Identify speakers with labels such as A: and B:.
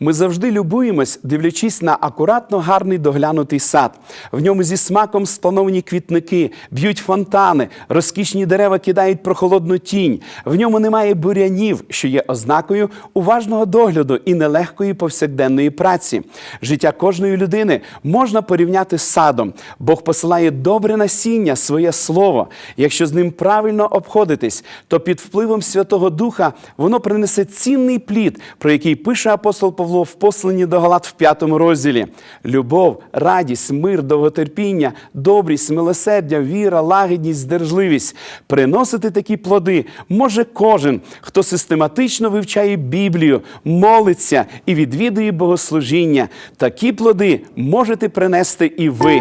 A: Ми завжди любуємось, дивлячись на акуратно гарний доглянутий сад. В ньому зі смаком сплановані квітники, б'ють фонтани, розкішні дерева кидають прохолодну тінь. В ньому немає бурянів, що є ознакою уважного догляду і нелегкої повсякденної праці. Життя кожної людини можна порівняти з садом. Бог посилає добре насіння, своє слово. Якщо з ним правильно обходитись, то під впливом Святого Духа воно принесе цінний плід, про який пише апостол Павло в посланні до Галат в п'ятому розділі: любов, радість, мир, довготерпіння, добрість, милосердя, віра, лагідність, здержливість. Приносити такі плоди може кожен, хто систематично вивчає Біблію, молиться і відвідує богослужіння. Такі плоди можете принести і ви.